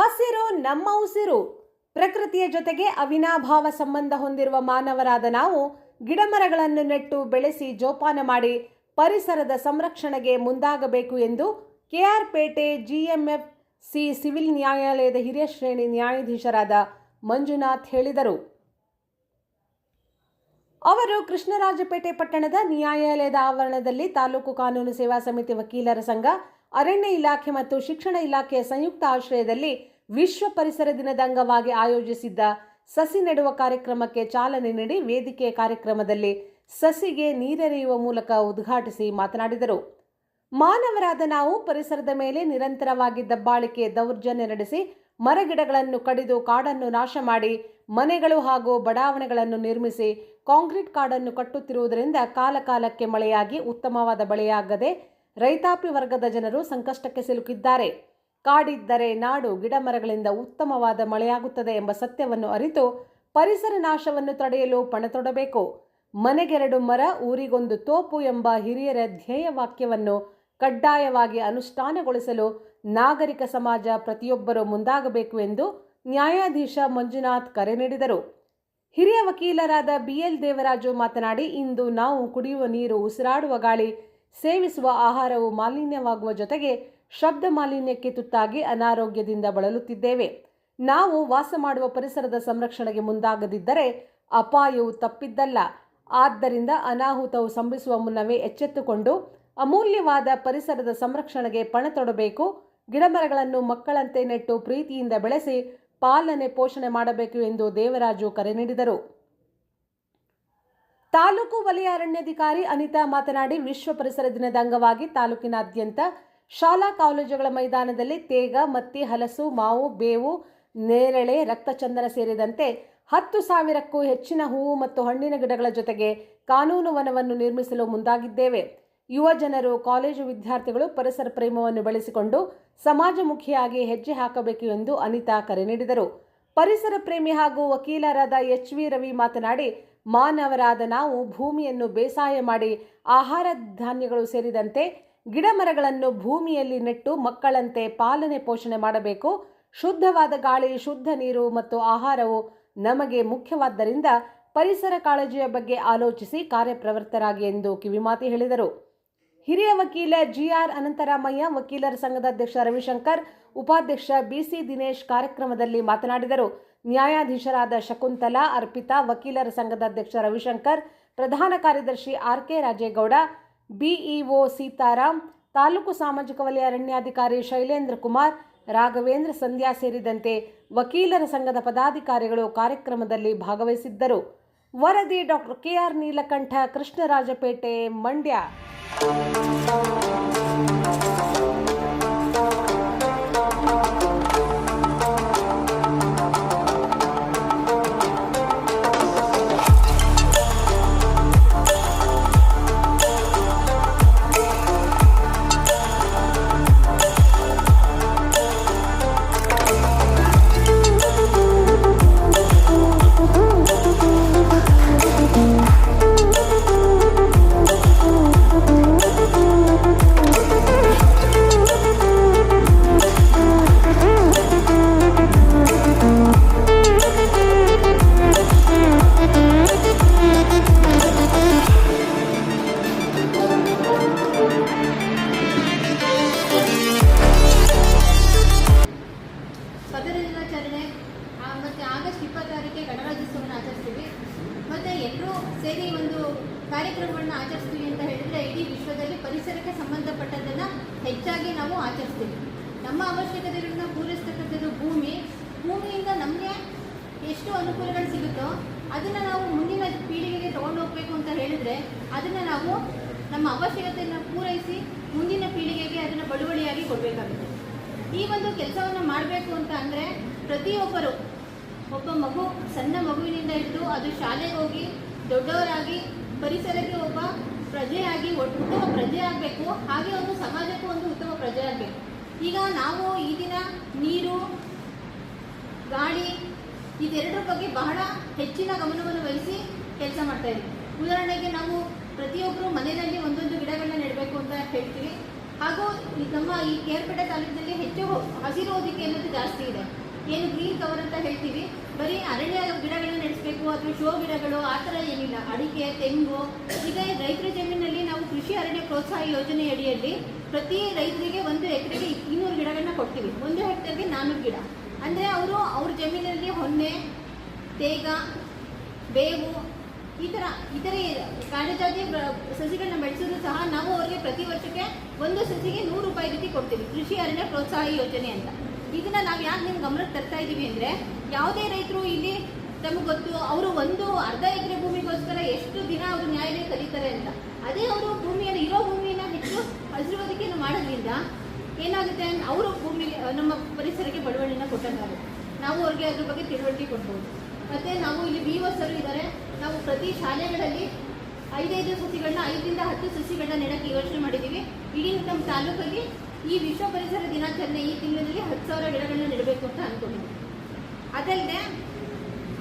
ಹಸಿರು, ನಮ್ಮ ಉಸಿರು. ಪ್ರಕೃತಿಯ ಜೊತೆಗೆ ಅವಿನಾಭಾವ ಸಂಬಂಧ ಹೊಂದಿರುವ ಮಾನವರಾದ ನಾವು ಗಿಡಮರಗಳನ್ನು ನೆಟ್ಟು ಬೆಳೆಸಿ ಜೋಪಾನ ಮಾಡಿ ಪರಿಸರದ ಸಂರಕ್ಷಣೆಗೆ ಮುಂದಾಗಬೇಕು ಎಂದು ಕೆಆರ್ಪೇಟೆ ಜಿಎಂಎಫ್ ಸಿ ಸಿವಿಲ್ ನ್ಯಾಯಾಲಯದ ಹಿರಿಯ ಶ್ರೇಣಿ ನ್ಯಾಯಾಧೀಶರಾದ ಮಂಜುನಾಥ್ ಹೇಳಿದರು. ಅವರು ಕೃಷ್ಣರಾಜಪೇಟೆ ಪಟ್ಟಣದ ನ್ಯಾಯಾಲಯದ ಆವರಣದಲ್ಲಿ ತಾಲೂಕು ಕಾನೂನು ಸೇವಾ ಸಮಿತಿ ವಕೀಲರ ಸಂಘ, ಅರಣ್ಯ ಇಲಾಖೆ ಮತ್ತು ಶಿಕ್ಷಣ ಇಲಾಖೆಯ ಸಂಯುಕ್ತ ಆಶ್ರಯದಲ್ಲಿ ವಿಶ್ವ ಪರಿಸರ ದಿನದ ಅಂಗವಾಗಿ ಆಯೋಜಿಸಿದ್ದ ಸಸಿ ನೆಡುವ ಕಾರ್ಯಕ್ರಮಕ್ಕೆ ಚಾಲನೆ ನೀಡಿ ವೇದಿಕೆಯ ಕಾರ್ಯಕ್ರಮದಲ್ಲಿ ಸಸಿಗೆ ನೀರೆರೆಯುವ ಮೂಲಕ ಉದ್ಘಾಟಿಸಿ ಮಾತನಾಡಿದರು. ಮಾನವರಾದ ನಾವು ಪರಿಸರದ ಮೇಲೆ ನಿರಂತರವಾಗಿ ದಬ್ಬಾಳಿಕೆ ದೌರ್ಜನ್ಯ ನಡೆಸಿ ಮರಗಿಡಗಳನ್ನು ಕಡಿದು ಕಾಡನ್ನು ನಾಶ ಮಾಡಿ ಮನೆಗಳು ಹಾಗೂ ಬಡಾವಣೆಗಳನ್ನು ನಿರ್ಮಿಸಿ ಕಾಂಕ್ರೀಟ್ ಕಾಡನ್ನು ಕಟ್ಟುತ್ತಿರುವುದರಿಂದ ಕಾಲಕಾಲಕ್ಕೆ ಮಳೆಯಾಗಿ ಉತ್ತಮವಾದ ಬೆಳೆಯಾಗದೆ ರೈತಾಪಿ ವರ್ಗದ ಜನರು ಸಂಕಷ್ಟಕ್ಕೆ ಸಿಲುಕಿದ್ದಾರೆ. ಕಾಡಿದ್ದರೆ ನಾಡು ಗಿಡಮರಗಳಿಂದ ಉತ್ತಮವಾದ ಮಳೆಯಾಗುತ್ತದೆ ಎಂಬ ಸತ್ಯವನ್ನು ಅರಿತು ಪರಿಸರ ನಾಶವನ್ನು ತಡೆಯಲು ಪಣತೊಡಬೇಕು. ಮನೆಗೆರಡು ಮರ, ಊರಿಗೊಂದು ತೋಪು ಎಂಬ ಹಿರಿಯರ ಧ್ಯೇಯ ವಾಕ್ಯವನ್ನು ಕಡ್ಡಾಯವಾಗಿ ಅನುಷ್ಠಾನಗೊಳಿಸಲು ನಾಗರಿಕ ಸಮಾಜ ಪ್ರತಿಯೊಬ್ಬರೂ ಮುಂದಾಗಬೇಕು ಎಂದು ನ್ಯಾಯಾಧೀಶ ಮಂಜುನಾಥ್ ಕರೆ ನೀಡಿದರು. ಹಿರಿಯ ವಕೀಲರಾದ ಬಿಎಲ್ ದೇವರಾಜು ಮಾತನಾಡಿ, ಇಂದು ನಾವು ಕುಡಿಯುವ ನೀರು, ಉಸಿರಾಡುವ ಗಾಳಿ, ಸೇವಿಸುವ ಆಹಾರವು ಮಾಲಿನ್ಯವಾಗುವ ಜೊತೆಗೆ ಶಬ್ದ ಮಾಲಿನ್ಯಕ್ಕೆ ತುತ್ತಾಗಿ ಅನಾರೋಗ್ಯದಿಂದ ಬಳಲುತ್ತಿದ್ದೇವೆ. ನಾವು ವಾಸ ಮಾಡುವ ಪರಿಸರದ ಸಂರಕ್ಷಣೆಗೆ ಮುಂದಾಗದಿದ್ದರೆ ಅಪಾಯವು ತಪ್ಪಿದ್ದಲ್ಲ. ಆದ್ದರಿಂದ ಅನಾಹುತವು ಸಂಭವಿಸುವ ಮುನ್ನವೇ ಎಚ್ಚೆತ್ತುಕೊಂಡು ಅಮೂಲ್ಯವಾದ ಪರಿಸರದ ಸಂರಕ್ಷಣೆಗೆ ಪಣ ತೊಡಬೇಕು. ಗಿಡಮರಗಳನ್ನು ಮಕ್ಕಳಂತೆ ನೆಟ್ಟು ಪ್ರೀತಿಯಿಂದ ಬೆಳೆಸಿ ಪಾಲನೆ ಪೋಷಣೆ ಮಾಡಬೇಕು ಎಂದು ದೇವರಾಜು ಕರೆ ನೀಡಿದರು. ತಾಲೂಕು ವಲಯ ಅರಣ್ಯಾಧಿಕಾರಿ ಅನಿತಾ ಮಾತನಾಡಿ, ವಿಶ್ವ ಪರಿಸರ ದಿನದ ಅಂಗವಾಗಿ ತಾಲೂಕಿನಾದ್ಯಂತ ಶಾಲಾ ಕಾಲೇಜುಗಳ ಮೈದಾನದಲ್ಲಿ ತೇಗ, ಮತ್ತಿ, ಹಲಸು, ಮಾವು, ಬೇವು, ನೇರಳೆ, ರಕ್ತಚಂದನ ಸೇರಿದಂತೆ ಹತ್ತು ಸಾವಿರಕ್ಕೂ ಹೆಚ್ಚಿನ ಹೂವು ಮತ್ತು ಹಣ್ಣಿನ ಗಿಡಗಳ ಜೊತೆಗೆ ಕಾನೂನು ವನವನ್ನು ನಿರ್ಮಿಸಲು ಮುಂದಾಗಿದ್ದೇವೆ. ಯುವ ಜನರು, ಕಾಲೇಜು ವಿದ್ಯಾರ್ಥಿಗಳು ಪರಿಸರ ಪ್ರೇಮವನ್ನು ಬೆಳೆಸಿಕೊಂಡು ಸಮಾಜಮುಖಿಯಾಗಿ ಹೆಜ್ಜೆ ಹಾಕಬೇಕು ಎಂದು ಅನಿತಾ ಕರೆ ನೀಡಿದರು. ಪರಿಸರ ಪ್ರೇಮಿ ಹಾಗೂ ವಕೀಲರಾದ ಎಚ್ ವಿ ರವಿ ಮಾತನಾಡಿ, ಮಾನವರಾದ ನಾವು ಭೂಮಿಯನ್ನು ಬೇಸಾಯ ಮಾಡಿ, ಆಹಾರ ಧಾನ್ಯಗಳು ಸೇರಿದಂತೆ ಗಿಡಮರಗಳನ್ನು ಭೂಮಿಯಲ್ಲಿ ನೆಟ್ಟು ಮಕ್ಕಳಂತೆ ಪಾಲನೆ ಪೋಷಣೆ ಮಾಡಬೇಕು. ಶುದ್ಧವಾದ ಗಾಳಿ, ಶುದ್ಧ ನೀರು ಮತ್ತು ಆಹಾರವು ನಮಗೆ ಮುಖ್ಯವಾದ್ದರಿಂದ ಪರಿಸರ ಕಾಳಜಿಯ ಬಗ್ಗೆ ಆಲೋಚಿಸಿ ಕಾರ್ಯಪ್ರವೃತ್ತರಾಗಿ ಎಂದು ಕಿವಿಮಾತಿ ಹೇಳಿದರು. ಹಿರಿಯ ವಕೀಲ ಜಿಆರ್ ಅನಂತರಾಮಯ್ಯ, ವಕೀಲರ ಸಂಘದ ಅಧ್ಯಕ್ಷ ರವಿಶಂಕರ್, ಉಪಾಧ್ಯಕ್ಷ ಬಿಸಿ ದಿನೇಶ್ ಕಾರ್ಯಕ್ರಮದಲ್ಲಿ ಮಾತನಾಡಿದರು. ನ್ಯಾಯಾಧೀಶರಾದ ಶಕುಂತಲಾ, ಅರ್ಪಿತಾ, ವಕೀಲರ ಸಂಘದ ಅಧ್ಯಕ್ಷ ರವಿಶಂಕರ್, ಪ್ರಧಾನ ಕಾರ್ಯದರ್ಶಿ R K Rajegowda B E O Sitaram taluk ಸಾಮಾಜಿಕ ವಲಯ ಅರಣ್ಯಾಧಿಕಾರಿ ಶೈಲೇಂದ್ರ ಕುಮಾರ್, ರಾಘವೇಂದ್ರ ಸಂಧ್ಯಾ ಸೇರಿದಂತೆ ವಕೀಲರ ಸಂಘದ ಪದಾಧಿಕಾರಿಗಳು ಕಾರ್ಯಕ್ರಮದಲ್ಲಿ ಭಾಗವಹಿಸಿದ್ದರು. ವರದಿ doctor K R Neelakanta, Krishnarajpet, Mandya. ಕಾರ್ಯಕ್ರಮಗಳನ್ನ ಆಚರಿಸ್ತೀವಿ ಅಂತ ಹೇಳಿದ್ರೆ ಇಡೀ ವಿಶ್ವದಲ್ಲಿ ಪರಿಸರಕ್ಕೆ ಸಂಬಂಧಪಟ್ಟದನ್ನ ಹೆಚ್ಚಾಗಿ ನಾವು ಆಚರಿಸ್ತೀವಿ. ನಮ್ಮ ಅವಶ್ಯಕತೆಗಳನ್ನ ಪೂರೈಸ್ತಕ್ಕಂಥದ್ದು ಭೂಮಿ. ಭೂಮಿಯಿಂದ ನಮಗೆ ಎಷ್ಟು ಅನುಕೂಲಗಳು ಸಿಗುತ್ತೋ ಅದನ್ನ ನಾವು ಮುಂದಿನ ಪೀಳಿಗೆಗೆ ತಗೊಂಡು ಹೋಗ್ಬೇಕು ಅಂತ ಹೇಳಿದ್ರೆ ಅದನ್ನ ನಾವು ನಮ್ಮ ಅವಶ್ಯಕತೆಯನ್ನು ಪೂರೈಸಿ ಮುಂದಿನ ಪೀಳಿಗೆಗೆ ಅದನ್ನ ಬಳುವಳಿಯಾಗಿ ಕೊಡಬೇಕಾಗುತ್ತೆ. ಈ ಒಂದು ಕೆಲಸವನ್ನು ಮಾಡಬೇಕು ಅಂತ ಅಂದರೆ ಪ್ರತಿಯೊಬ್ಬರು, ಒಬ್ಬ ಮಗು ಸಣ್ಣ ಮಗುವಿನಿಂದ ಹಿಡಿದು ಅದು ಶಾಲೆಗೆ ಹೋಗಿ ದೊಡ್ಡವರಾಗಿ ಪರಿಸರಕ್ಕೆ ಒಬ್ಬ ಪ್ರಜೆಯಾಗಿ ಉತ್ತಮ ಪ್ರಜೆ ಆಗಬೇಕು. ಹಾಗೆ ಒಂದು ಸಮಾಜಕ್ಕೂ ಒಂದು ಉತ್ತಮ ಪ್ರಜೆ ಆಗಬೇಕು. ಈಗ ನಾವು ಈ ದಿನ ನೀರು, ಗಾಳಿ, ಇದೆರಡರ ಬಗ್ಗೆ ಬಹಳ ಹೆಚ್ಚಿನ ಗಮನವನ್ನು ವಹಿಸಿ ಕೆಲಸ ಮಾಡ್ತಾ ಇದ್ದೀವಿ. ಉದಾಹರಣೆಗೆ ನಾವು ಪ್ರತಿಯೊಬ್ಬರು ಮನೆಯಲ್ಲಿ ಒಂದೊಂದು ಗಿಡಗಳನ್ನ ನೆಡಬೇಕು ಅಂತ ಹೇಳ್ತೀವಿ. ಹಾಗೂ ನಮ್ಮ ಈ ಕೇರ್ಪೇಟೆ ತಾಲೂಕಿನಲ್ಲಿ ಹೆಚ್ಚು ಹಸಿರು ಹೊದಿಕೆ ಅನ್ನೋದು ಜಾಸ್ತಿ ಇದೆ. ಏನು ಗ್ರೀನ್ ಕವರ್ ಅಂತ ಹೇಳ್ತೀವಿ? ಬರೀ ಅರಣ್ಯ ಗಿಡಗಳನ್ನ ನಡೆಸಬೇಕು ಅಥವಾ ಶೋ ಗಿಡಗಳು, ಆ ಥರ ಏನಿಲ್ಲ. ಅಡಿಕೆ, ತೆಂಗು, ಈಗ ರೈತರ ಜಮೀನಲ್ಲಿ ನಾವು ಕೃಷಿ ಅರಣ್ಯ ಪ್ರೋತ್ಸಾಹ ಯೋಜನೆ ಅಡಿಯಲ್ಲಿ ಪ್ರತಿ ರೈತರಿಗೆ ಒಂದು ಎಕರೆಗೆ ಇನ್ನೂರು ಗಿಡಗಳನ್ನ ಕೊಡ್ತೀವಿ. ಒಂದು ಹೆಕ್ಟರ್ಗೆ ನಾನ್ನೂರು ಗಿಡ. ಅಂದರೆ ಅವರು ಅವ್ರ ಜಮೀನಲ್ಲಿ ಹೊನ್ನೆ, ತೇಗ, ಬೇವು, ಈ ಥರ ಇತರೆ ಕಾಡಜಾತಿ ಪ್ರ- ಸಸಿಗಳನ್ನ ಬೆಳೆಸಿದ್ರು ಸಹ ನಾವು ಅವರಿಗೆ ಪ್ರತಿ ವರ್ಷಕ್ಕೆ ಒಂದು ಸಸಿಗೆ ನೂರು ರೂಪಾಯಿ ರೀತಿ ಕೊಡ್ತೀವಿ. ಕೃಷಿ ಅರಣ್ಯ ಪ್ರೋತ್ಸಾಹ ಯೋಜನೆ ಅಂತ. ಇದನ್ನ ನಾವು ಯಾಕೆ ನಿಮ್ಮ ಗಮನಕ್ಕೆ ತರ್ತಾ ಇದ್ದೀವಿ ಅಂದರೆ ಯಾವುದೇ ರೈತರು ಇಲ್ಲಿ ನಮಗೆ ಗೊತ್ತು, ಅವರು ಒಂದು ಅರ್ಧ ಎಕರೆ ಭೂಮಿಗೋಸ್ಕರ ಎಷ್ಟು ದಿನ ಅವರು ನ್ಯಾಯಾಲಯ ಕಲಿತಾರೆ ಅಂತ. ಅದೇ ಅವರು ಭೂಮಿಯನ್ನು, ಇರೋ ಭೂಮಿಯನ್ನು ಹೆಚ್ಚು ಹಸಿರುವುದಕ್ಕೆ ಮಾಡೋದ್ರಿಂದ ಏನಾಗುತ್ತೆ ಅವರು ಭೂಮಿ, ನಮ್ಮ ಪರಿಸರಕ್ಕೆ ಬಡವಳಿನ ಕೊಟ್ಟಂತಾರೆ ನಾವು ಅವ್ರಿಗೆ ಅದ್ರ ಬಗ್ಗೆ ತಿಳುವಳಿಕೆ ಕೊಡ್ಬೋದು. ಮತ್ತೆ ನಾವು ಇಲ್ಲಿ ಬಿ ಒಸರು ಇದ್ದಾರೆ ನಾವು ಪ್ರತಿ ಶಾಲೆಗಳಲ್ಲಿ ಐದೈದು ಸಸಿಗಳನ್ನ ಐದರಿಂದ ಹತ್ತು ಸಸಿಗಳನ್ನ ನೆಡಕ್ಕೆ ಯೋಚನೆ ಮಾಡಿದ್ದೀವಿ ಇಡೀ ನಮ್ಮ ತಾಲೂಕಲ್ಲಿ ಈ ವಿಶ್ವ ಪರಿಸರ ದಿನಾಚರಣೆ ಈ ತಿಂಗಳಲ್ಲಿ ಹತ್ತು ಸಾವಿರ ಗಿಡಗಳನ್ನ ನೆಡಬೇಕು ಅಂತ ಅನ್ಕೊಂಡಿದ್ದೀವಿ ಅದಲ್ಲದೆ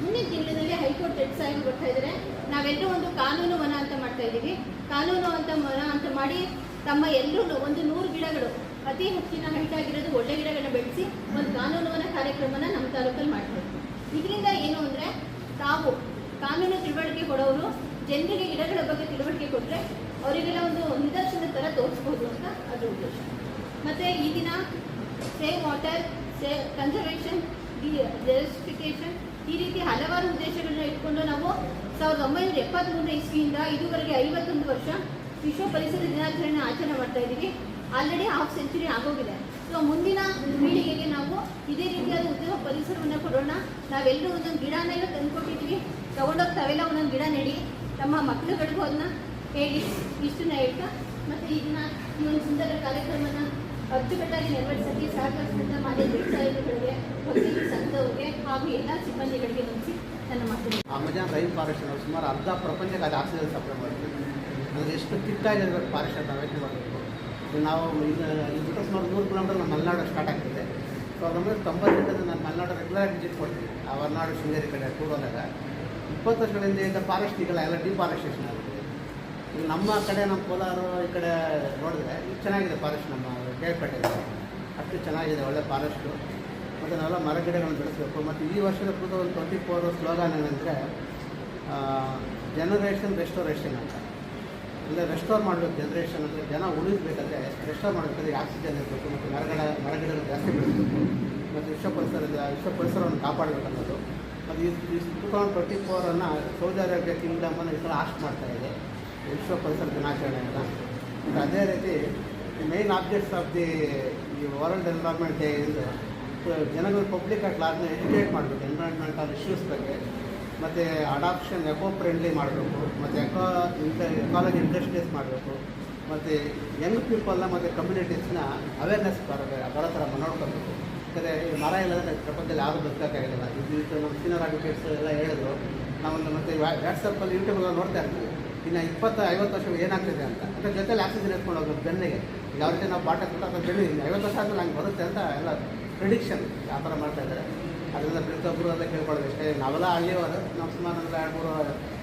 ಮುಂದಿನ ತಿಂಗಳಿನಲ್ಲಿ ಹೈಕೋರ್ಟ್ ಜಡ್ಜ್ ಸಾಹೇಬ್ ಬರ್ತಾ ಇದ್ದಾರೆ ನಾವೆಲ್ಲರೂ ಒಂದು ಕಾನೂನು ವನ ಅಂತ ಮಾಡ್ತಾ ಇದ್ದೀವಿ. ಕಾನೂನು ಅಂತ ವನ ಅಂತ ಮಾಡಿ ತಮ್ಮ ಎಲ್ಲರೂ ಒಂದು ನೂರು ಗಿಡಗಳು, ಅತಿ ಹೆಚ್ಚಿನ ಹೈಟ್ ಆಗಿರೋದು ಒಳ್ಳೆ ಗಿಡಗಳನ್ನ ಬೆಳೆಸಿ ಒಂದು ಕಾನೂನು ವನ ಕಾರ್ಯಕ್ರಮನ ನಮ್ಮ ತಾಲೂಕಲ್ಲಿ ಮಾಡ್ತಾ ಇದರಿಂದ ಏನು ಅಂದರೆ ತಾವು ಕಾನೂನು ತಿಳುವಳಿಕೆ ಕೊಡೋರು, ಜನರಿಗೆ ಗಿಡಗಳ ಬಗ್ಗೆ ತಿಳುವಳಿಕೆ ಕೊಟ್ಟರೆ ಅವರಿಗೆಲ್ಲ ಒಂದು ನಿದರ್ಶನ ಥರ ತೋರಿಸ್ಬೋದು ಅಂತ ಅದು ಉದ್ದೇಶ. ಮತ್ತು ಈ ದಿನ save water save conservation justification ಈ ರೀತಿ ಹಲವಾರು ಉದ್ದೇಶಗಳನ್ನ ಇಟ್ಕೊಂಡು ನಾವು ಸಾವಿರದ ಒಂಬೈನೂರ ಎಪ್ಪತ್ತ್ಮೂರನೇ ಇಸ್ವಿಯಿಂದ ಇದುವರೆಗೆ ಐವತ್ತೊಂದು ವರ್ಷ ವಿಶ್ವ ಪರಿಸರ ದಿನಾಚರಣೆ ಆಚರಣೆ ಮಾಡ್ತಾ ಇದ್ದೀವಿ. ಆಲ್ರೆಡಿ ಹಾಫ್ ಸೆಂಚುರಿ ಆಗೋಗಿದೆ. ಸೊ ಮುಂದಿನ ಪೀಳಿಗೆಗೆ ನಾವು ಇದೇ ರೀತಿಯಾದ ಉದ್ಯೋಗ ಪರಿಸರವನ್ನು ಕೊಡೋಣ. ನಾವೆಲ್ಲರೂ ಒಂದೊಂದು ಗಿಡನೆಲ್ಲ ತಂದುಕೊಟ್ಟಿದ್ದೀವಿ. ತಗೊಂಡೋಗಿ ತಾವೆಲ್ಲ ಒಂದೊಂದು ಗಿಡ ನೆಡಿ. ತಮ್ಮ ಮಕ್ಕಳುಗಳಿಗೂ ಅದನ್ನ ಹೇಳಿ ಇಷ್ಟನ್ನ ಹೇಳ್ತಾ, ಮತ್ತು ಇದನ್ನ ಈ ಒಂದು ಸುಂದರ ಕಾರ್ಯಕ್ರಮನ ಅಚ್ಚುಕಟ್ಟಾಗಿ ನೆರವೇರಿಸಕ್ಕೆ ಸಹಕರಿಸಿದ ಮಾನ್ಯ ಸಾಹೇಬರುಗಳಿಗೆ ವಕೀಲ ಸಂಘದವ್ರಿಗೆ ಹಾಗೂ ಎಲ್ಲ ಸಿಬ್ಬಂದಿಗಳಿಗೆ ವಂದಿಸಿ ನನ್ನ ಮಾತು ಅಮೆಜಾನ್ ರೈಲ್ ಫಾರೆಸ್ಟ್ ನಾವು ಸುಮಾರು ಅರ್ಧ ಪ್ರಪಂಚಕ್ಕೆ ಅದು ಆಕ್ಸಿಜನ್ ಸಪ್ಲೈ ಮಾಡ್ತೀವಿ ಅದು ಎಷ್ಟು ಕಿಟ್ಟಾಗಿರ್ಬೇಕು ಫಾರೆಸ್ಟ್ ಅಂತ ಯೋಚನೆ ಮಾಡಬೇಕು ನಾವು ಇಲ್ಲಿ ಬಿಟ್ಟು ಸುಮಾರು ನೂರು ಕಿಲೋಮೀಟರ್ ನಮ್ಮ ಮಲೆನಾಡು ಸ್ಟಾರ್ಟ್ ಆಗ್ತಿದೆ. ಸೊ ಒಂಬೈನೂರ ತೊಂಬತ್ತೆಂಟರಿಂದ ನಾನು ಮಲೆನಾಡು ರೆಗ್ಯುಲರ್ ವಿಸಿಟ್ ಕೊಡ್ತೀನಿ. ಆ ಹೊರನಾಡು ಶೃಂಗೇರಿ ಕಡೆ ಕೂಡೋದಾಗ ಇಪ್ಪತ್ತು ವರ್ಷಗಳಿಂದ ಈಗ ಫಾರೆಸ್ಟ್ ಈಗಲ್ಲ ಎಲ್ಲ ಡಿಫಾರೆಸ್ಟೇಷನ್ ಆಗುತ್ತೆ ಈಗ ನಮ್ಮ ಕಡೆ, ನಮ್ಮ ಕೋಲಾರ ಈ ಕಡೆ ನೋಡಿದ್ರೆ ಚೆನ್ನಾಗಿದೆ ಫಾರೆಸ್ಟ್ ನಮ್ಮ ಕೇಳ್ಪೇಟೆ ಅಷ್ಟು ಚೆನ್ನಾಗಿದೆ, ಒಳ್ಳೆ ಫಾರೆಸ್ಟು ಮತ್ತು ನಾವೆಲ್ಲ ಮರ ಗಿಡಗಳನ್ನು ಬೆಳೆಸಬೇಕು. ಮತ್ತು ಈ ವರ್ಷದ ಟೂ ಒಂದು ಟ್ವೆಂಟಿ ಫೋರ್ ಸ್ಲೋಗಾನ್ ಏನಂದರೆ ಜನರೇಷನ್ ರೆಸ್ಟೋರೇಷನ್ ಅಂತ. ಅಂದರೆ ರೆಸ್ಟೋರ್ ಮಾಡಬೇಕು ಜನರೇಷನ್ ಅಂದರೆ ಜನ ಉಳಿಸ್ಬೇಕಂದ್ರೆ ರೆಸ್ಟೋರ್ ಮಾಡಬೇಕಾದ್ರೆ ಆಕ್ಸಿಜನ್ ಇರಬೇಕು, ಮತ್ತು ಮರಗಳ ಮರಗಿಡಗಳು ಜಾಸ್ತಿ ಬೆಳೆಸಬೇಕು. ಮತ್ತು ವಿಶ್ವ ಪರಿಸರದ ವಿಶ್ವ ಪರಿಸರವನ್ನು ಕಾಪಾಡಬೇಕನ್ನೋದು. ಮತ್ತು ಈ ಟೂ ತೌಸಂಡ್ ಟ್ವೆಂಟಿ ಫೋರನ್ನು ಸೌದಿ ಅರೇಬಿಯಾ ಕಿಂಗ್ಡಮನ್ನು ಈ ಸಲ ಆಸ್ಟ್ ಮಾಡ್ತಾ ಇದೆ. ವಿಶ್ವ ಪರಿಸರ ದಿನಾಚರಣೆಯನ್ನು. ಮತ್ತು ಅದೇ ರೀತಿ ಮೇನ್ ಆಬ್ಜೆಕ್ಟ್ಸ್ ಆಫ್ ದಿ ಈ ವರ್ಲ್ಡ್ ಎನ್ವೈರ್ಮೆಂಟ್ ಡೇ ಇಂದು ಜನಗಳು ಪಬ್ಲಿಕ್ ಅಟ್ ಲಾರ್ಜ್ನ ಎಜುಕೇಟ್ ಮಾಡಬೇಕು ಎನ್ವೈರ್ಮೆಂಟಲ್ ಇಶ್ಯೂಸ್ ಬಗ್ಗೆ, ಮತ್ತು ಅಡಾಪ್ಷನ್ ಎಕೋ ಫ್ರೆಂಡ್ಲಿ ಮಾಡಬೇಕು, ಮತ್ತು ಎಕೋ ಇಂಟ ಎಕಾಲಜಿ ಇಂಡಸ್ಟ್ರೀಸ್ ಮಾಡಬೇಕು, ಮತ್ತು ಯಂಗ್ ಪೀಪಲ್ನ ಮತ್ತು ಕಮ್ಯುನಿಟೀಸ್ನ ಅವೇರ್ನೆಸ್ ಬರಬೇಕು ಬರೋ ಥರ ನೋಡ್ಕೋಬೇಕು. ಯಾಕಂದರೆ ಮರ ಇಲ್ಲದ್ರೆ ಪ್ರಪಂಚದಲ್ಲಿ ಯಾರೂ ಬದುಕೋಕ್ಕಾಗಲ್ಲ ಇದು ನಮ್ಮ ಸೀನಿಯರ್ ಅಡ್ವೊಕೇಟ್ಸ್ ಎಲ್ಲ ಹೇಳಿದ್ರು ನಾವೊಂದು ಮತ್ತು ವಾಟ್ಸಪ್ಪಲ್ಲಿ ಯೂಟ್ಯೂಬಲ್ಲ ನೋಡ್ತಾ ಇರ್ತೀವಿ. ಇನ್ನು ಇಪ್ಪತ್ತು, ಐವತ್ತು ವರ್ಷ ಏನಾಗ್ತಿದೆ ಅಂತ. ಅದ್ರ ಜೊತೆಲಿ ಆಕ್ಸಿಜನ್ ಎತ್ಕೊಂಡು ಹೋಗೋದು ಬೆನ್ನಿಗೆ. ಯಾವ ರೀತಿ ನಾವು ಪಾಠ ಕೊಟ್ಟು ಬೆಳಿ ಐವತ್ತು ವರ್ಷ ಆದರೂ ನಂಗೆ ಬರುತ್ತೆ ಅಂತ ಎಲ್ಲ ಪ್ರಿಡಿಕ್ಷನ್ ಯಾವ ಥರ ಮಾಡ್ತಾ ಇದ್ದಾರೆ. ಅದರಿಂದ ಪ್ರತಿಯೊಬ್ಬರು ಅಂತ ಕೇಳ್ಕೊಳ್ಳೋದು ಅಷ್ಟೇ ನಾವೆಲ್ಲ ಹಳ್ಳಿಯವರು, ನಮ್ಮ ಸುಮಾರು ಒಂದು ಎರಡು ಮೂರು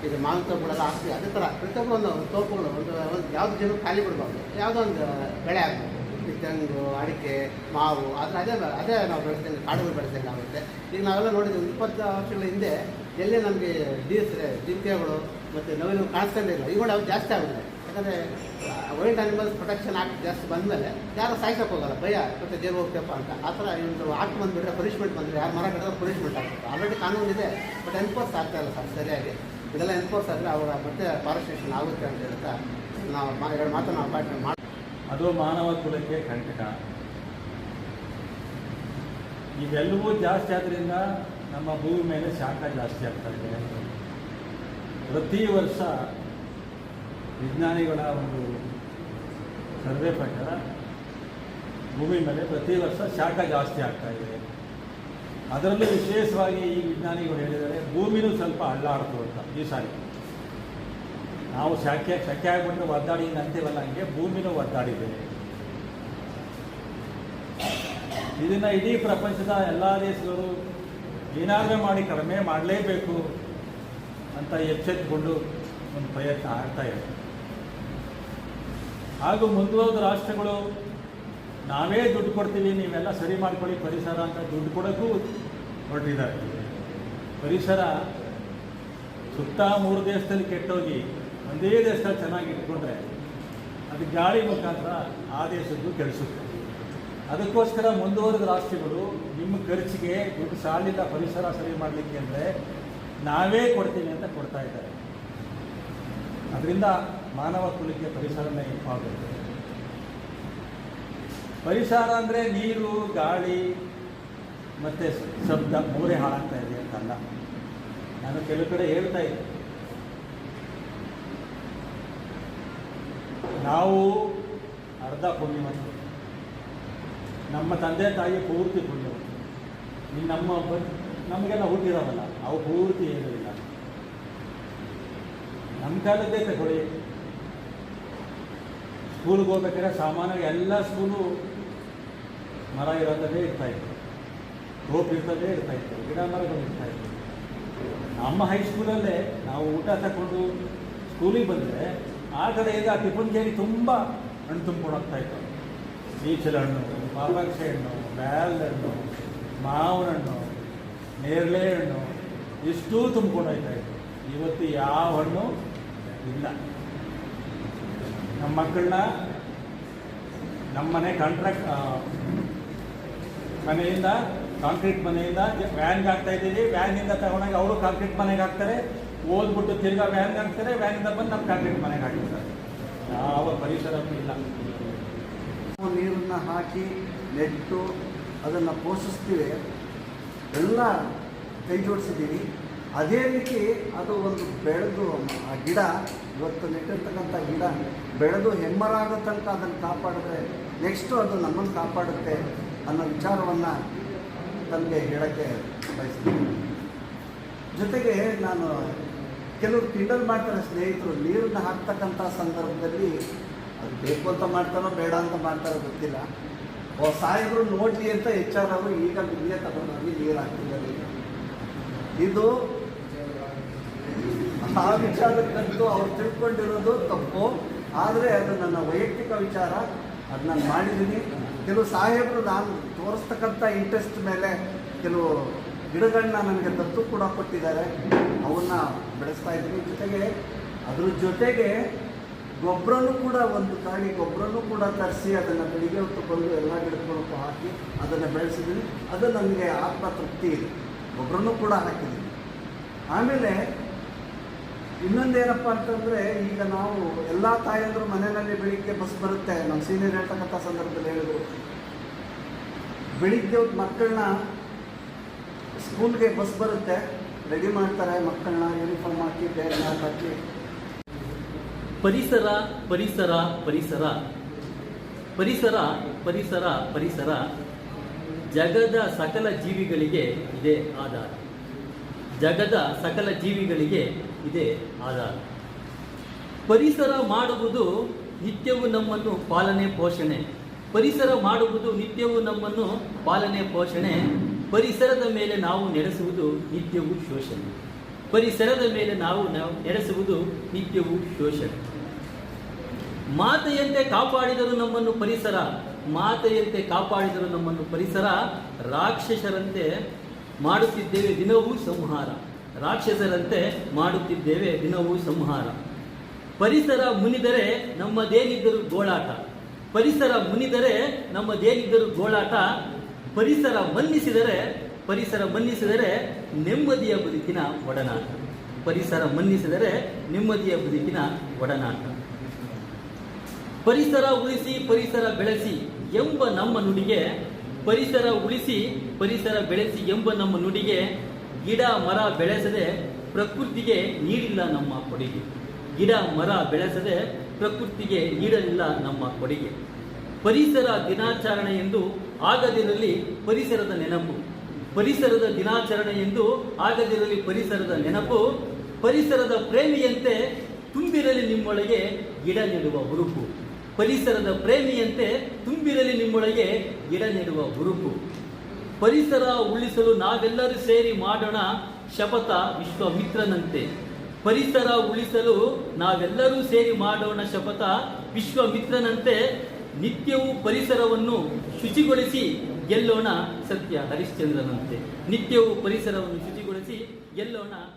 ಇದು ಮಾವಿನ ತೋಪುಗಳೆಲ್ಲ ಹಾಕ್ತೀವಿ. ಅದೇ ಥರ ಪ್ರತಿಯೊಬ್ಬರು ಒಂದು ತೋಪುಗಳು, ಒಂದು ಒಂದು ಯಾವ್ದು ಜನ ಖಾಲಿ ಬಿಡಬಾರ್ದು. ಯಾವುದೋ ಒಂದು ಬೆಳೆ ಆಗಬೇಕು ಈ ತೆಂಗು, ಅಡಿಕೆ, ಮಾವು ಆದರೆ ಅದೇ ಅದೇ ನಾವು ಬೆಳೆಸ್ತೇವೆ ಕಾಡುಗಳು ಬೆಳೆಸ್ತೇವೆ ಆಗುತ್ತೆ. ಈಗ ನಾವೆಲ್ಲ ನೋಡಿದ್ವಿ ಒಂದು ಇಪ್ಪತ್ತು ವರ್ಷಗಳ ಹಿಂದೆ ಎಲ್ಲೇ ನಮಗೆ ಡೀಸ್ ಜಿಂಕೆಗಳು ಮತ್ತು ನವಿಲು ಕಾಣಿಸ್ತಾನೆ ಇಲ್ಲ ಈಗ ಅವು ಜಾಸ್ತಿ ಆಗಿದೆ ಯಾಕಂದರೆ ವೈಲ್ಡ್ ಅನಿಮಲ್ಸ್ ಪ್ರೊಟೆಕ್ಷನ್ ಆಕ್ಟ್ ಜಾಸ್ತಿ ಬಂದಮೇಲೆ ಯಾರು ಸಾಯ್ಸಕ್ ಹೋಗಲ್ಲ, ಭಯ, ಮತ್ತೆ ಜೇರ್ ಹೋಗ್ತೇಪ್ಪ ಅಂತ. ಆ ಥರ ಒಂದು ಆಕ್ಟ್ ಬಂದುಬಿಟ್ರೆ ಪನಿಷ್ಮೆಂಟ್ ಬಂದರೆ ಯಾರು ಮರ ಕಡಿದ್ರೆ ಪನಿಷ್ಮೆಂಟ್ ಆಗುತ್ತೆ ಆಲ್ರೆಡಿ ಕಾನೂನು ಇದೆ ಬಟ್ ಎನ್ಫೋರ್ಸ್ ಆಗ್ತಾ ಇಲ್ಲ ಸರ್, ಸರಿಯಾಗಿ. ಇದೆಲ್ಲ ಎನ್ಫೋರ್ಸ್ ಆದರೆ ಅವರ ಮತ್ತೆ ಫಾರೆಸ್ಟೇಷನ್ ಆಗುತ್ತೆ ಅಂತ ಹೇಳ್ತಾ ನಾವು ಎರಡು ಮಾತು ನಾವು ಪಾಠ ಮಾಡಿ ಅದು ಮಾನವ ಕುಲಕ್ಕೆ ಕಂಟಕ. ಇವೆಲ್ಲವೂ ಜಾಸ್ತಿ ಆದ್ರಿಂದ ನಮ್ಮ ಭೂಮಿ ಮೇಲೆ ಶಾಖ ಜಾಸ್ತಿ ಆಗ್ತಾ ಇದೆ. ಪ್ರತಿ ವರ್ಷ ವಿಜ್ಞಾನಿಗಳ ಒಂದು ಸರ್ವೆ ಪ್ರಕಾರ ಭೂಮಿ ಮೇಲೆ ಪ್ರತಿ ವರ್ಷ ಶಾಖ ಜಾಸ್ತಿ ಆಗ್ತಾ ಇದೆ. ಅದರಲ್ಲೂ ವಿಶೇಷವಾಗಿ ಈ ವಿಜ್ಞಾನಿಗಳು ಹೇಳಿದರೆ ಭೂಮಿನೂ ಸ್ವಲ್ಪ ಅಳ್ಳಾಡ್ತು ಅಂತ ಈ ಸಾರಿ. ನಾವು ಶಾಖೆ ಶಕೆ ಆಗಿಬಿಟ್ಟು ಒದ್ದಾಡಿ ಅಂತೀವಲ್ಲ ಹಂಗೆ ಭೂಮಿನೂ ಒದ್ದಾಡಿದೆ. ಇದನ್ನು ಇಡೀ ಪ್ರಪಂಚದ ಎಲ್ಲ ದೇಶಗಳು ಏನಾದರೂ ಮಾಡಿ ಕಡಿಮೆ ಮಾಡಲೇಬೇಕು ಅಂತ ಎಚ್ಚೆತ್ತುಕೊಂಡು ಒಂದು ಪ್ರಯತ್ನ ಆಗ್ತಾ ಇದೆ. ಹಾಗೂ ಮುಂದುವರೆದ ರಾಷ್ಟ್ರಗಳು, ನಾವೇ ದುಡ್ಡು ಕೊಡ್ತೀವಿ, ನೀವೆಲ್ಲ ಸರಿ ಮಾಡ್ಕೊಳ್ಳಿ, ಪರಿಸರ ಅಂತ ದುಡ್ಡು ಕೊಡೋಕ್ಕೂ ಹೊರಟಿದ್ದಾರೆ. ಪರಿಸರ ಸುತ್ತ ಮೂರು ದೇಶದಲ್ಲಿ ಕೆಟ್ಟೋಗಿ ಒಂದೇ ದೇಶದಲ್ಲಿ ಚೆನ್ನಾಗಿ ಇಟ್ಕೊಂಡ್ರೆ ಅದು ಗಾಳಿ ಮುಖಾಂತರ ಆ ದೇಶದ್ದು ಕೆಡಿಸುತ್ತೆ. ಅದಕ್ಕೋಸ್ಕರ ಮುಂದುವರೆದ ರಾಷ್ಟ್ರಗಳು ನಿಮ್ಮ ಖರ್ಚಿಗೆ ದುಡ್ಡು ಸಾಲಿಲ್ಲ ಪರಿಸರ ಸರಿ ಮಾಡಲಿಕ್ಕೆ ಅಂದರೆ ನಾವೇ ಕೊಡ್ತೀವಿ ಅಂತ ಕೊಡ್ತಾ ಇದ್ದಾರೆ. ಅದರಿಂದ ಮಾನವ ಕುಲಕ್ಕೆ ಪರಿಸರನೇ ಇಂಪಾರ್ಟೆಂಟ್ ಪರಿಸರ ಅಂದರೆ ನೀರು, ಗಾಳಿ, ಮತ್ತು ಶಬ್ದ, ಮೂರೇ ಹಾಳಾಗ್ತಾ ಇದೆ ಅಂತಲ್ಲ. ನಾನು ಕೆಲವು ಕಡೆ ಹೇಳ್ತಾ ಇದ್ದೆ. ನಾವು ಅರ್ಧ ಪುಣ್ಯವಂತರು. ನಮ್ಮ ತಂದೆ ತಾಯಿ ಪೂರ್ತಿ ಪುಣ್ಯವಂತರು. ಇನ್ನು ನಮ್ಮ ನಮಗೆಲ್ಲ ಹುಟ್ಟಿರೋವಲ್ಲ ಅವು ಪೂರ್ತಿ ಏನೂ ಕಾಲದ್ದೇ ತಗೊಳ್ಳಿ ಸ್ಕೂಲ್ಗೆ ಹೋಗ್ಬೇಕಾದ್ರೆ ಸಾಮಾನ್ಯವಾಗಿ ಎಲ್ಲ ಸ್ಕೂಲು ಮರ ಇರೋದೇ ಇರ್ತಾ ಇತ್ತು. ರೋಪ್ ಇರ್ತದೆ ಇರ್ತಾ ಇತ್ತು. ಗಿಡ ಮರಗಳು ಇರ್ತಾ ಇತ್ತು. ನಮ್ಮ ಹೈಸ್ಕೂಲಲ್ಲೇ ನಾವು ಊಟ ತಗೊಂಡು ಸ್ಕೂಲಿಗೆ ಬಂದರೆ ಆ ಈಗ ಟಿಫನ್ ಕೇಳಿ ತುಂಬ ಹಣ್ಣು ತುಂಬ್ಕೊಂಡು ಹೋಗ್ತಾಯಿತ್ತು ಬೀಚಲ ಹಣ್ಣು, ಪಾಪಾಕ್ಷ ಹಣ್ಣು, ಬ್ಯಾಲ್ ಹಣ್ಣು, ಮಾವಿನ ಹಣ್ಣು, ನೇರಳೆ ಹಣ್ಣು, ಇಷ್ಟೂ ತುಂಬ್ಕೊಂಡು ಹೋಗ್ತಾ ಇತ್ತು. ಇವತ್ತು ಯಾವ ಹಣ್ಣು ಇಲ್ಲ. ನಮ್ಮ ಮಕ್ಕಳನ್ನ ನಮ್ಮನೆ ಕಾಂಟ್ರಾಕ್ಟ್ ಮನೆಯಿಂದ ಕಾಂಕ್ರೀಟ್ ಮನೆಯಿಂದ ವ್ಯಾನ್ಗೆ ಹಾಕ್ತಾ ಇದ್ದೀವಿ. ವ್ಯಾನಿಂದ ತಗೊಂಡಾಗ ಅವರು ಕಾಂಕ್ರೀಟ್ ಮನೆಗೆ ಹಾಕ್ತಾರೆ. ಓದ್ಬಿಟ್ಟು ತಿರ್ಗಾ ವ್ಯಾನ್ಗೆ ಹಾಕ್ತಾರೆ. ವ್ಯಾನಿಂದ ಬಂದು ನಮ್ಮ ಕಾಂಕ್ರೀಟ್ ಮನೆಗೆ ಹಾಕಿರ್ತಾರೆ. ಯಾವ ಪರಿಸರವೂ ಇಲ್ಲ. ನೀರನ್ನು ಹಾಕಿ, ನೆಟ್ಟು ಅದನ್ನು ಪೋಷಿಸ್ತೀವಿ. ಎಲ್ಲ ಕೈ ಜೋಡಿಸಿದ್ದೀವಿ ಅದೇ ರೀತಿ ಅದು ಒಂದು ಬೆಳೆದು, ಆ ಗಿಡ, ಇವತ್ತು ನೆಟ್ಟಿರ್ತಕ್ಕಂಥ ಗಿಡ ಬೆಳೆದು ಹೆಮ್ಮರಾಗೋ ತನಕ ಅದನ್ನು ಕಾಪಾಡಿದ್ರೆ ನೆಕ್ಸ್ಟು ಅದು ನಮ್ಮನ್ನು ಕಾಪಾಡುತ್ತೆ ಅನ್ನೋ ವಿಚಾರವನ್ನು ನನಗೆ ಹೇಳೋಕ್ಕೆ ಬಯಸ್ತೀನಿ. ಜೊತೆಗೆ ನಾನು ಕೆಲವರು ಕಿಂಡಲ್ ಮಾಡ್ತಾರೆ ಸ್ನೇಹಿತರು, ನೀರನ್ನು ಹಾಕ್ತಕ್ಕಂಥ ಸಂದರ್ಭದಲ್ಲಿ ಅದು ಬೇಕು ಅಂತ ಮಾಡ್ತಾರೋ ಬೇಡ ಅಂತ ಮಾಡ್ತಾರೋ ಗೊತ್ತಿಲ್ಲ. ಓ, ಸಾಹೇಬರು ನೋಡಲಿ ಅಂತ ಎಚ್ ಈಗ ಇಲ್ಲೇ ತಗೊಂಡೋಗಿ ನೀರು ಹಾಕ್ತಿದ್ದಾರೆ. ಇದು ಆ ವಿಚಾರಕ್ಕಂತೂ ಅವ್ರು ತಿಳ್ಕೊಂಡಿರೋದು ತಪ್ಪು. ಆದರೆ ಅದು ನನ್ನ ವೈಯಕ್ತಿಕ ವಿಚಾರ, ಅದು ನಾನು ಮಾಡಿದ್ದೀನಿ ಕೆಲವು ಸಾಹೇಬರು ನಾನು ತೋರಿಸ್ತಕ್ಕಂಥ ಇಂಟ್ರೆಸ್ಟ್ ಮೇಲೆ ಕೆಲವು ಗಿಡಗಳನ್ನ ನನಗೆ ದತ್ತು ಕೂಡ ಕೊಟ್ಟಿದ್ದಾರೆ. ಅವನ್ನ ಬೆಳೆಸ್ತಾ ಇದ್ದೀನಿ. ಜೊತೆಗೆ ಅದ್ರ ಜೊತೆಗೆ ಗೊಬ್ಬರನೂ ಕೂಡ ಒಂದು ತಾಳಿ ಗೊಬ್ಬರನೂ ಕೂಡ ತರಿಸಿ ಅದನ್ನು ಬೆಳಿಗ್ಗೆ ಹೊತ್ತು ಬಂದು ಎಲ್ಲ ಗಿಡಗಳಿಗೂ ಹಾಕಿ ಅದನ್ನು ಬೆಳೆಸಿದ್ದೀನಿ ಅದು ನನಗೆ ಆತ್ಮತೃಪ್ತಿ ಇದೆ. ಗೊಬ್ಬರನೂ ಕೂಡ ಹಾಕಿದ್ದೀವಿ ಆಮೇಲೆ ಇನ್ನೊಂದೇನಪ್ಪ ಅಂತಂದರೆ, ಈಗ ನಾವು ಎಲ್ಲ ತಾಯಂದರು ಮನೆಯಲ್ಲಿ ಬೆಳಿಗ್ಗೆ ಬಸ್ ಬರುತ್ತೆ. ನಮ್ಮ ಸೀನಿಯರ್ ಹೇಳ್ತಕ್ಕಂಥ ಸಂದರ್ಭದಲ್ಲಿ ಹೇಳಿದ್ರು. ಬೆಳಿಗ್ಗೆ ಮಕ್ಕಳನ್ನ ಸ್ಕೂಲ್ಗೆ ಬಸ್ ಬರುತ್ತೆ. ರೆಡಿ ಮಾಡ್ತಾರೆ. ಮಕ್ಕಳನ್ನ ಯೂನಿಫಾರ್ಮ್ ಹಾಕಿ ಬೇರೆ ಹಾಕಿ. ಪರಿಸರ ಪರಿಸರ ಪರಿಸರ. ಪರಿಸರ ಪರಿಸರ ಪರಿಸರ. ಜಗದ ಸಕಲ ಜೀವಿಗಳಿಗೆ ಇದೇ ಆಧಾರ. ಜಗದ ಸಕಲ ಜೀವಿಗಳಿಗೆ ಇದೇ ಆಧಾರ. ಪರಿಸರ ಮಾಡುವುದು ನಿತ್ಯವೂ ನಮ್ಮನ್ನು ಪಾಲನೆ, ಪೋಷಣೆ. ಪರಿಸರ ಮಾಡುವುದು ನಿತ್ಯವೂ ನಮ್ಮನ್ನು ಪಾಲನೆ, ಪೋಷಣೆ. ಪರಿಸರದ ಮೇಲೆ ನಾವು ನಡೆಸುವುದು ನಿತ್ಯವೂ ಶೋಷಣೆ. ಪರಿಸರದ ಮೇಲೆ ನಾವು ನಡೆಸುವುದು ನಿತ್ಯವೂ ಶೋಷಣೆ. ಮಾತೆಯಂತೆ ಕಾಪಾಡಿದರು ನಮ್ಮನ್ನು ಪರಿಸರ ಮಾತೆಯಂತೆ ಕಾಪಾಡಿದರು ನಮ್ಮನ್ನು ಪರಿಸರ, ರಾಕ್ಷಸರಂತೆ ಮಾಡುತ್ತಿದ್ದೇವೆ ದಿನವೂ ಸಂಹಾರ. ರಾಕ್ಷಸರಂತೆ ಮಾಡುತ್ತಿದ್ದೇವೆ ದಿನವೂ ಸಂಹಾರ. ಪರಿಸರ ಮುನಿದರೆ ನಮ್ಮದೇನಿದ್ದರೂ ಗೋಳಾಟ. ಪರಿಸರ ಮುನಿದರೆ ನಮ್ಮದೇನಿದ್ದರೂ ಗೋಳಾಟ. ಪರಿಸರ ಮನ್ನಿಸಿದರೆ ಪರಿಸರ ಮನ್ನಿಸಿದರೆ ನೆಮ್ಮದಿಯ ಬದುಕಿನ ಒಡನಾಟ. ಪರಿಸರ ಮನ್ನಿಸಿದರೆ ನೆಮ್ಮದಿಯ ಬದುಕಿನ ಒಡನಾಟ. ಪರಿಸರ ಉಳಿಸಿ, ಪರಿಸರ ಬೆಳೆಸಿ. ಎಂಬ ನಮ್ಮ ನುಡಿಗೆ ಪರಿಸರ ಉಳಿಸಿ, ಪರಿಸರ ಬೆಳೆಸಿ ಎಂಬ ನಮ್ಮ ನುಡಿಗೆ ಗಿಡ, ಮರ ಬೆಳೆಸದೆ ಪ್ರಕೃತಿಗೆ ನೀಡಿಲ್ಲ ನಮ್ಮ ಕೊಡುಗೆ. ಗಿಡ, ಮರ ಬೆಳೆಸದೆ ಪ್ರಕೃತಿಗೆ ನೀಡಲಿಲ್ಲ ನಮ್ಮ ಕೊಡುಗೆ. ಪರಿಸರ ದಿನಾಚರಣೆ ಎಂದು ಆಗದಿರಲಿ ಪರಿಸರದ ನೆನಪು. ಪರಿಸರದ ದಿನಾಚರಣೆ ಎಂದು ಆಗದಿರಲಿ ಪರಿಸರದ ನೆನಪು. ಪರಿಸರದ ಪ್ರೇಮಿಯಂತೆ ತುಂಬಿರಲಿ ನಿಮ್ಮೊಳಗೆ ಗಿಡ ನೆಡುವ ಹುರುಪು. ಪರಿಸರದ ಪ್ರೇಮಿಯಂತೆ ತುಂಬಿರಲಿ ನಿಮ್ಮೊಳಗೆ ಗಿಡ ನೆಡುವ ಹುರುಪು. ಪರಿಸರ ಉಳಿಸಲು ನಾವೆಲ್ಲರೂ ಸೇರಿ ಮಾಡೋಣ ಶಪಥ ವಿಶ್ವಮಿತ್ರನಂತೆ. ಪರಿಸರ ಉಳಿಸಲು ನಾವೆಲ್ಲರೂ ಸೇರಿ ಮಾಡೋಣ ಶಪಥ ವಿಶ್ವಮಿತ್ರನಂತೆ. ನಿತ್ಯವೂ ಪರಿಸರವನ್ನು ಶುಚಿಗೊಳಿಸಿ ಗೆಲ್ಲೋಣ ಸತ್ಯ ಹರಿಶ್ಚಂದ್ರನಂತೆ. ನಿತ್ಯವೂ ಪರಿಸರವನ್ನು ಶುಚಿಗೊಳಿಸಿ ಗೆಲ್ಲೋಣ